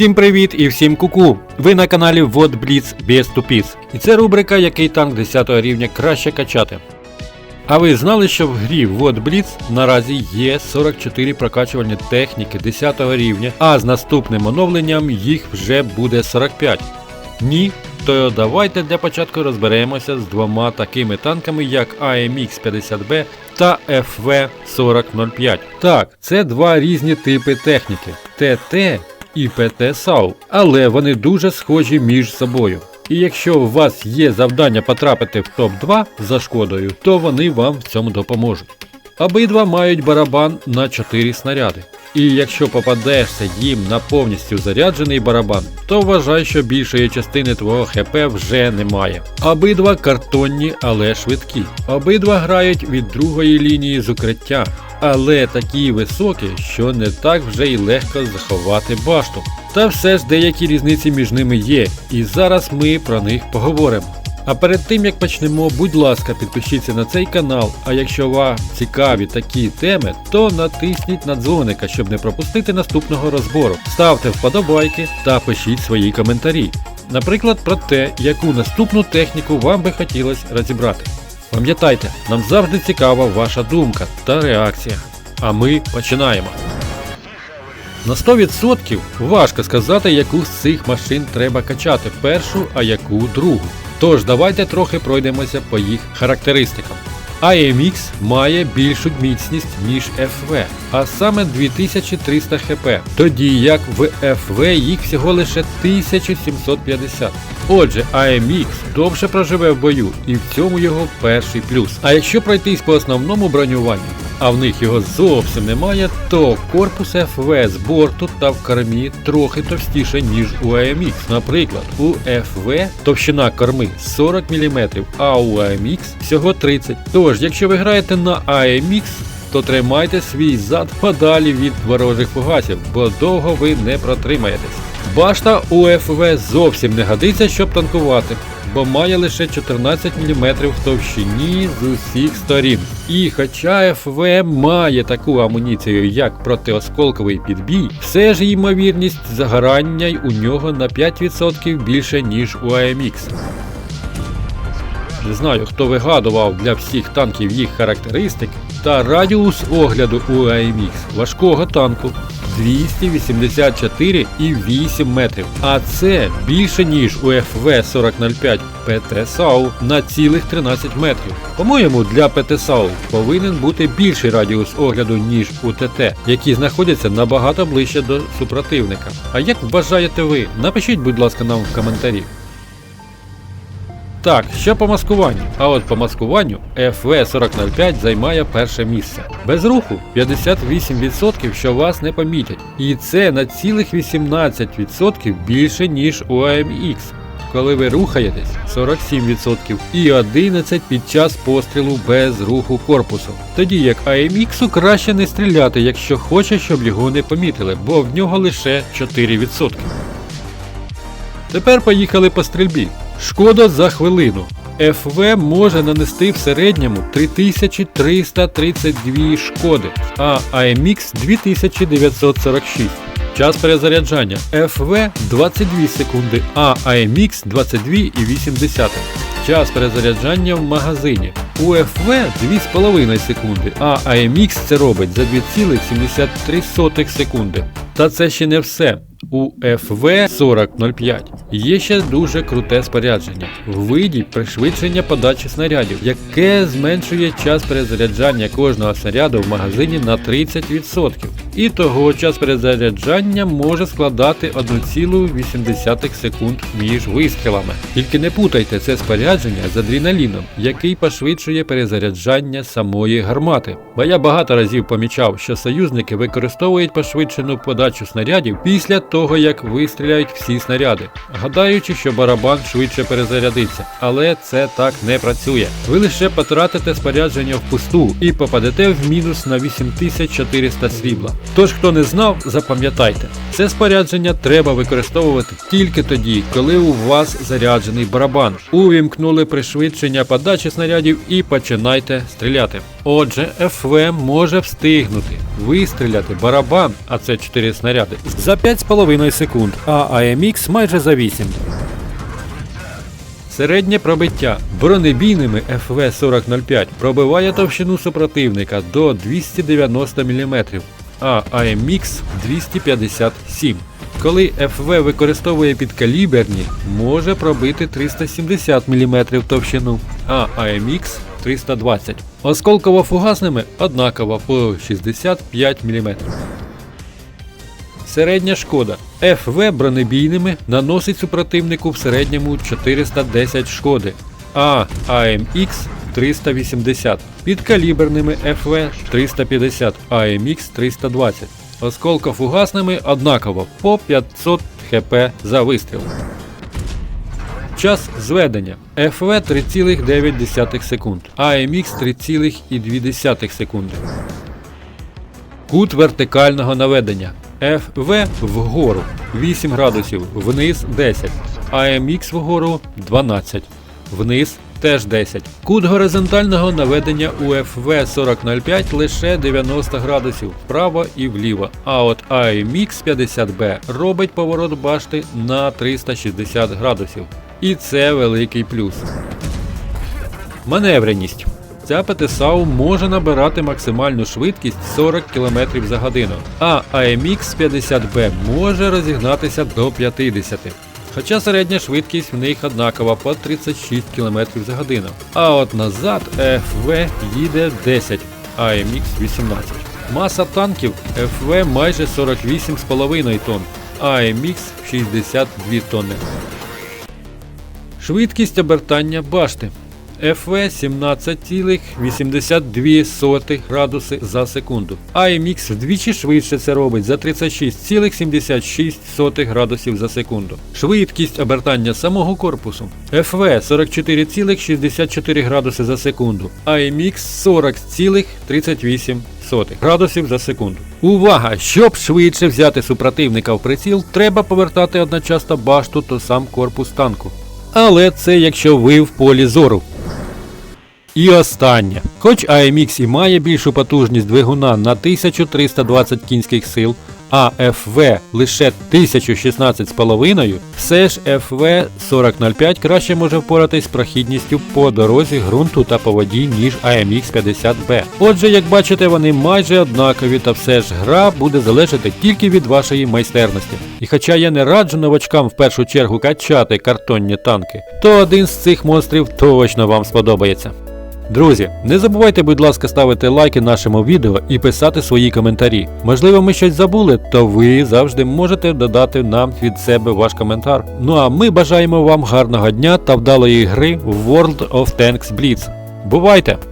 Всім привіт і всім куку! Ви на каналі Вот Blitz без тупіс. І це рубрика Який танк 10 рівня краще качати. А ви знали, що в грі Вот Blitz наразі є 44 прокачувальні техніки 10 рівня, а з наступним оновленням їх вже буде 45. Ні? То давайте для початку розберемося з двома такими танками, як AMX 50B та FV 4005. Так, це два різні типи техніки ТТ і ПТ САУ, але вони дуже схожі між собою. І якщо у вас є завдання потрапити в топ-2 за шкодою, то вони вам в цьому допоможуть. Обидва мають барабан на 4 снаряди. І якщо попадешся їм на повністю заряджений барабан, то вважай, що більшої частини твого ХП вже немає. Обидва картонні, але швидкі. Обидва грають від другої лінії з укриття, але такі високі, що не так вже й легко заховати башту. Та все ж деякі різниці між ними є, і зараз ми про них поговоримо. А перед тим як почнемо, будь ласка, підпишіться на цей канал. А якщо вам цікаві такі теми, то натисніть на дзвоника, щоб не пропустити наступного розбору. Ставте вподобайки та пишіть свої коментарі. Наприклад, про те, яку наступну техніку вам би хотілося розібрати. Пам'ятайте, нам завжди цікава ваша думка та реакція. А ми починаємо. На 100% важко сказати, яку з цих машин треба качати першу, а яку другу. Тож давайте трохи пройдемося по їх характеристикам. AMX має більшу міцність, ніж FV, а саме 2300 хп, тоді як в FV їх всього лише 1750. Отже, AMX довше проживе в бою, і в цьому його перший плюс. А якщо пройтись по основному бронюванню, а в них його зовсім немає, то корпус FV з борту та в кормі трохи товстіше, ніж у AMX. Наприклад, у FV товщина корми 40 мм, а у AMX всього 30 Тож, якщо ви граєте на AMX, то тримайте свій зад подалі від ворожих фугасів, бо довго ви не протримаєтесь. Башта у ФВ зовсім не годиться, щоб танкувати, бо має лише 14 мм в товщині з усіх сторін. І хоча ФВ має таку амуніцію, як протиосколковий підбій, все ж ймовірність загорання у нього на 5% більше, ніж у AMX. Не знаю, хто вигадував для всіх танків їх характеристик, та радіус огляду у AMX важкого танку 284,8 метрів. А це більше ніж у ФВ-4005 ПТ на цілих 13 метрів. По-моєму, для ПТ САУ повинен бути більший радіус огляду, ніж у ТТ, які знаходяться набагато ближче до супротивника. А як вважаєте ви? Напишіть, будь ласка, нам в коментарі. Так, що по маскуванню? А от по маскуванню FV4005 займає перше місце. Без руху 58%, що вас не помітять. І це на цілих 18% більше, ніж у AMX. Коли ви рухаєтесь 47% і 11% під час пострілу без руху корпусу. Тоді як AMX краще не стріляти, якщо хоче, щоб його не помітили, бо в нього лише 4%. Тепер поїхали по стрільбі. Шкода за хвилину. ФВ може нанести в середньому 3332 шкоди, а AMX 2946. Час перезаряджання FV 22 секунди, а AMX 22,8. Час перезаряджання в магазині. У FV 2,5 секунди, а AMX це робить за 2,73 секунди. Та це ще не все. У FV 4005 є ще дуже круте спорядження в виді пришвидшення подачі снарядів, яке зменшує час перезаряджання кожного снаряду в магазині на 30%. І того час перезаряджання може складати 1,8 секунд між вистрілами. Тільки не путайте це спорядження з адреналіном, який пошвидшує перезаряджання самої гармати. Бо я багато разів помічав, що союзники використовують пошвидшену подачу снарядів після того, як вистріляють всі снаряди, гадаючи, що барабан швидше перезарядиться. Але це так не працює. Ви лише потратите спорядження впусту і попадете в мінус на 8400 срібла. Тож, хто не знав, запам'ятайте, це спорядження треба використовувати тільки тоді, коли у вас заряджений барабан. Увімкнули пришвидшення подачі снарядів і починайте стріляти. Отже, ФВ може встигнути вистріляти барабан, а це 4 снаряди, за 5,5 секунд, а AMX майже за 8. Середнє пробиття бронебійними FV-4005 пробиває товщину супротивника до 290 мм, а AMX 257. Коли FV використовує підкаліберні, може пробити 370 мм товщину, а AMX 320. Осколково-фугасними однаково по 65 мм. Середня шкода. ФВ бронебійними наносить супротивнику в середньому 410 шкоди, а АМХ 380. Підкаліберними ФВ 350, АМХ 320. Осколкофугасними однаково по 500 хп за вистріл. Час зведення ФВ 3,9 секунд, АМХ 3,2 секунди. Кут вертикального наведення. FV вгору 8 градусів, вниз 10, AMX вгору 12, вниз теж 10. Кут горизонтального наведення у FV4005 лише 90 градусів вправо і вліво, а от AMX 50B робить поворот башти на 360 градусів. І це великий плюс. Маневреність. Ця ПТСАУ може набирати максимальну швидкість 40 км за годину, а AMX 50B може розігнатися до 50 Хоча середня швидкість в них однакова по 36 км за годину. А от назад FV їде 10, AMX 18. Маса танків FV майже 48,5 тонн, AMX 62 тонни. Швидкість обертання башти. ФВ 17,82 градуси за секунду. AMX вдвічі швидше це робить за 36,76 градусів за секунду. Швидкість обертання самого корпусу. ФВ 44,64 градуси за секунду. AMX 40,38 градусів за секунду. Увага! Щоб швидше взяти супротивника в приціл, треба повертати одночасно башту та сам корпус танку. Але це якщо ви в полі зору. І останнє. Хоч AMX і має більшу потужність двигуна на 1320 кінських сил, а FV лише 1016,5, все ж FV 4005 краще може впоратись з прохідністю по дорозі ґрунту та по воді, ніж AMX 50B. Отже, як бачите, вони майже однакові, та все ж гра буде залежати тільки від вашої майстерності. І хоча я не раджу новачкам в першу чергу качати картонні танки, то один з цих монстрів точно вам сподобається. Друзі, не забувайте, будь ласка, ставити лайки нашому відео і писати свої коментарі. Можливо, ми щось забули, то ви завжди можете додати нам від себе ваш коментар. Ну а ми бажаємо вам гарного дня та вдалої гри в World of Tanks Blitz. Бувайте!